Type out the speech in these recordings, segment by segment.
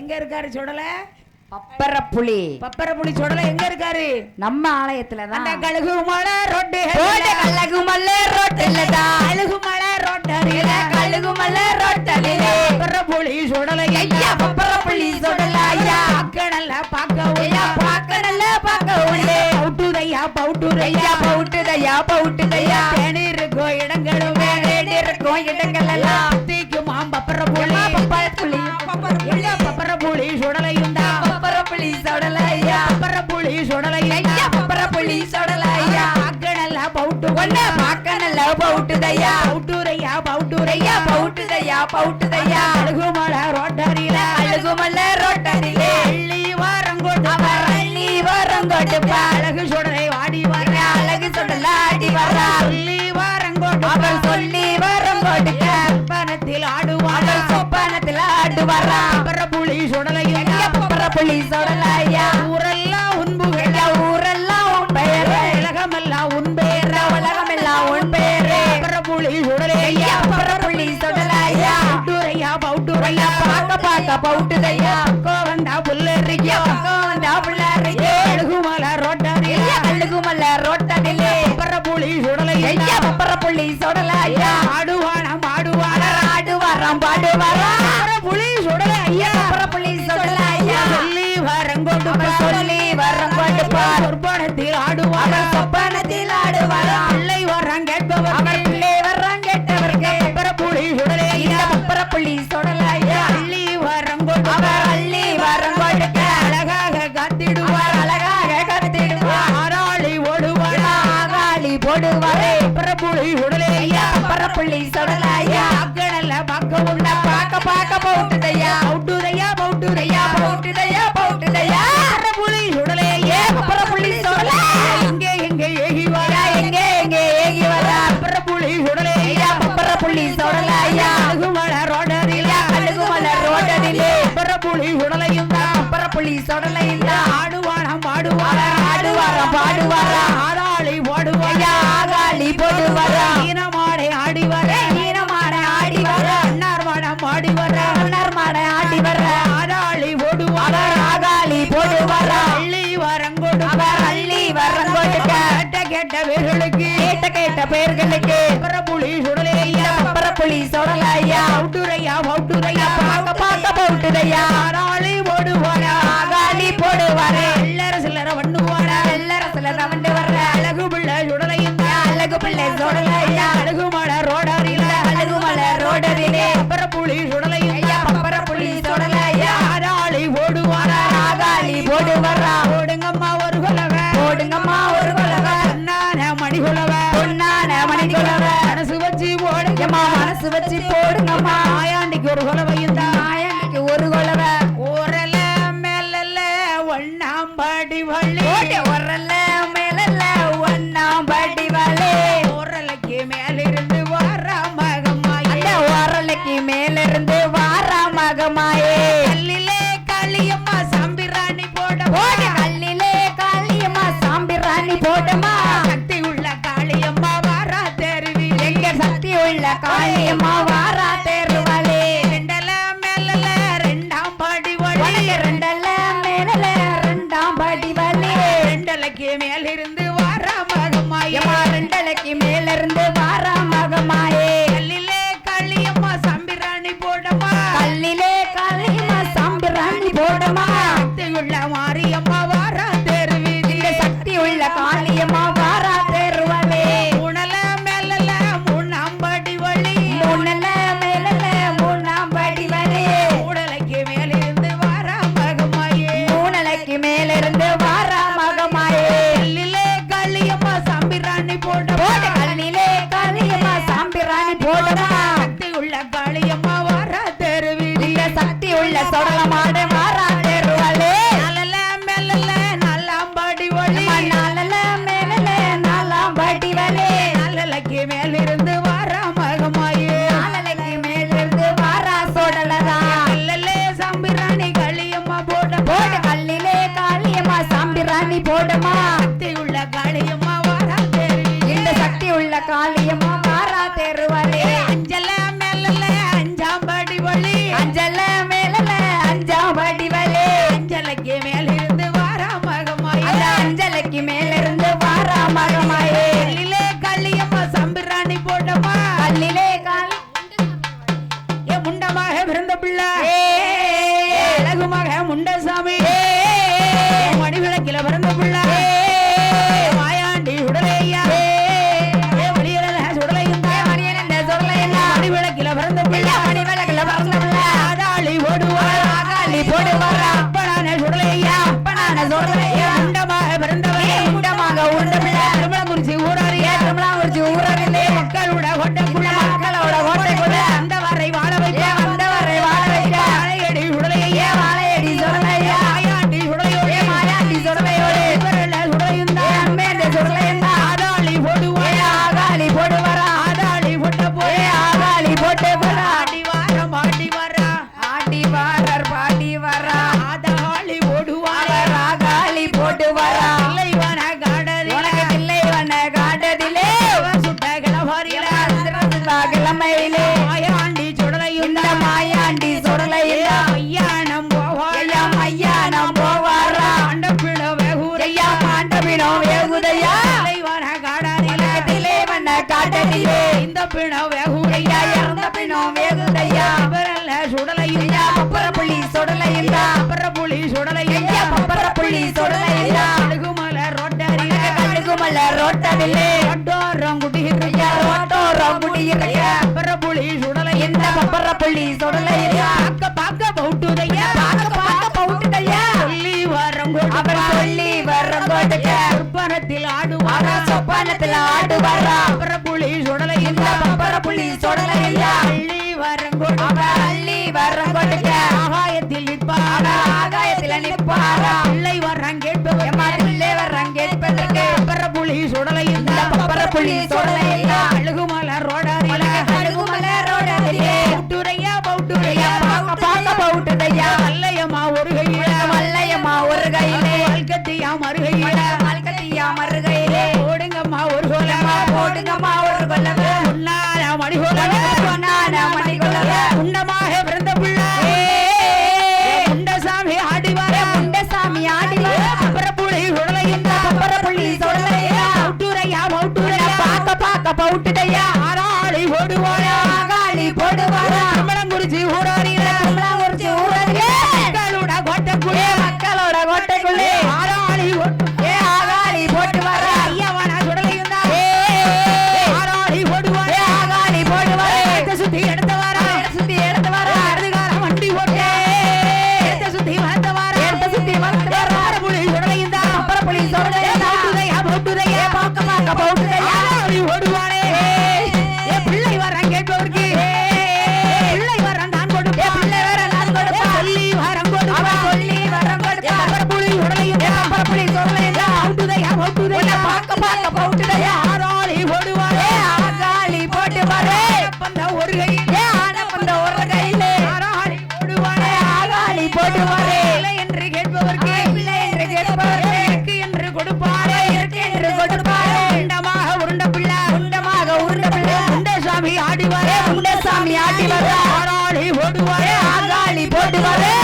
எங்க இருக்காரு சுடல? பப்பர புலி பப்பர புலி சுடல எங்க இருக்காரு? நம்ம ஆலயத்துல அந்த தான். கழுகு மலை ரோட்டு கல்லகு மல்ல ரோட்டில தான். கழுகு மலை ரோட்டரியில கழுகு மல்ல ரோட்டலிலே. பப்பர புலி சுடல ஐயா பப்பர புலி சொல்லல ஐயா. அக்கடல்ல பாக்க ஐயா பார்க்க நல்ல பார்க்க உண்டு பவுட்டுதையா. பவுட்டுதையா பவுட்டுதையா பவுட்டுதையா. தேனிருக்கும் இடங்களும் வேண்டி இருக்கும் இடங்கள் எல்லாம் ஐயா அக்கடல்ல பவுட்டு ஒண்ணு பார்க்க நல்ல பவுட்டுதையா? பவுட்டுரையா பவுட்டுரையா பவுட்டுதையா பவுட்டுதையா? அழுகுமல ரோட்டரியில. அழுகுமல்ல ரோட்டரிலே அள்ளி வாரங்கோட்டு அள்ளி வரம் கொடுப்பா அழகு சுடலை வாடி வர. அழகு சொல்லலாடி வரா. சொல்லி வாரங்கோட்டு அவர் சொல்லி வரம் கொடுக்க பனத்தில் ஆடுவார்? சொப்பனத்தில் ஆடு பார்க்க பவுட்டுதையா? கோவந்தா புல்லறியா வந்தா பிள்ளாரையே அழுகுமல ரோட்டரியில ஐயா கழுகுமல்ல ரோட்டடிலே. பப்பர புலி சுடலை ஐயா பப்பர புள்ளி சொல்லல உடலேயா? பரப்பள்ளி சுடலை ஐயா பக்க உள்ள பாக்க பாக்க போட்டுதையா? பவுட்டுரையா பவுட்டுதையா ஐயா போட்டுதையா போட்டுதையா? புலி உடலேயே பரப்பள்ளி பப்பர எங்கே எங்கே ஏகி வரா எங்கே எங்கே ஏகி வரா பரப்புளி உடலேயா? சுடலை ஐயா பப்பர புள்ளி சொல்லல ஐயா அழுகுமல ரோடரில? ஐயா கழுகுமல ரோட்டடிலே பப்பர தான் பப்பர புள்ளி சொல்லல இந்த பாடுவாரா ஆடுவாரா பாடுவாரா கேட்ட வேர்களுக்கு கேட்ட கேட்ட பெயர்களுக்கு பப்பர புலி சுடலை இந்த ஐயா பப்பர புள்ளி சொல்லல ஐயா பவுட்டுரையா பவுட்டுரையா பார்க்க பார்க்க போட்டுதையா ஆராளி ஓடுவாரா ஆகாளி போடுவாரே. சில்லற சில்லற வண்ணுவாரா வெள்ளரசுல தவண்டு வர்ற அழகு பிள்ளை சுடலையும் தான் அழகு பிள்ளை சொல்லல ஐயா அழகு மலை ரோடாரில. அழகு மலை ரோடரிலே பப்பர புள்ளி சொல்லல ஐயா ஆராளி ஓடுவாரா ஆகாளி போடு வச்சு போடுங்கம்மா. ஆயாண்டிக்கு ஒரு குலவையும் மேலிருந்து சுடலை இல்லா பப்பர புள்ளி சுடலை இல்லா பப்பர புள்ளி சுடலை இல்லா பப்பர புள்ளி சுடலை இல்லா கடுகுமல பாரா பிள்ளை வர்றாங்க கேட்பவர் பிள்ளை வர்றாங்க கேட்பதற்கு. பப்பர புலி சுடலை இந்த பப்பர புலி சுடலை பக்கம் பார்க்க பவுட்டுடைய ஆறாளி ஓடுவாரே ஆறாளி போட்டு வரே பந்த ஒரு கை ஏ ஆட பந்த ஒரு கையில. ஆறாளி ஓடுவாரே ஆறாளி போட்டு வரே என்று கேட்பவர்க்கு. இல்லை என்று கேட்பவர்க்கு. இருக்கு என்று கொடுப்பாரே. இருக்கு என்று கொடுப்பாரே. உண்டமாக உருண்ட பிள்ளை. உண்டமாக உருண்ட பிள்ளை. உண்டசாமி ஆடிவாரே உண்டசாமி ஆடிவாரே ஆறாளி ஓடுவாரே ஆறாளி போட்டு வரே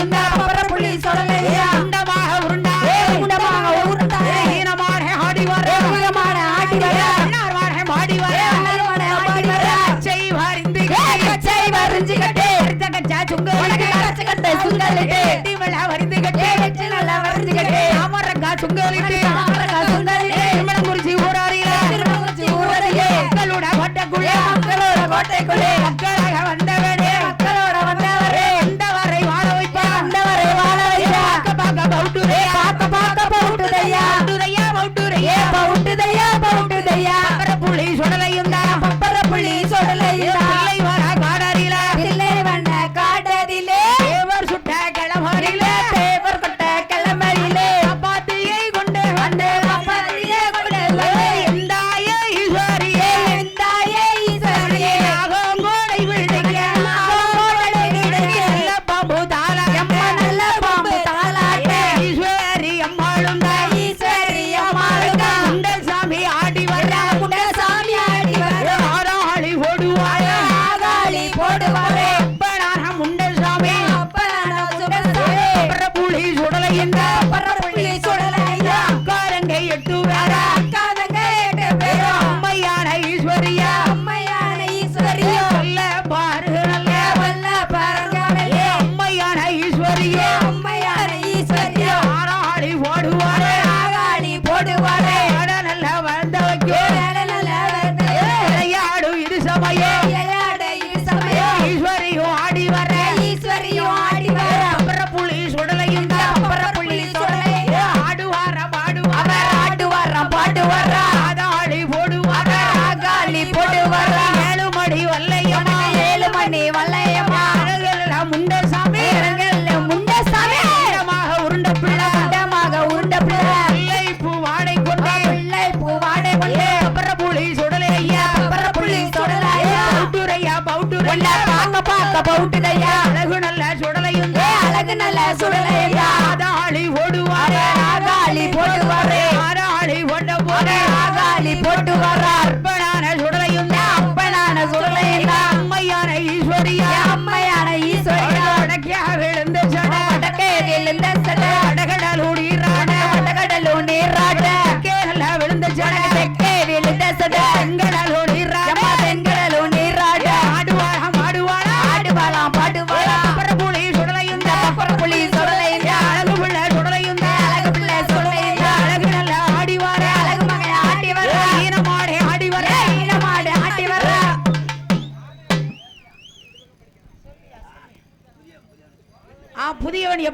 இந்த பவர புள்ளி சொல்லலையா குண்டமாக உருண்டா. குண்டமாக உருண்டா. ஈனமான ஆடி வர. ஈனமான ஆடி வர. அண்ணார்வார மாடி வர. அண்ணார்வார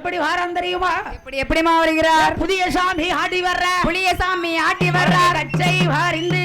எப்படி வாரம் தெரியுமா? எப்படி எப்படிமா வருகிறார்? புதிய சாமி ஆடி வர்ற புளிய சாமி ஆட்டி வர்ற கச்சை வாரிந்து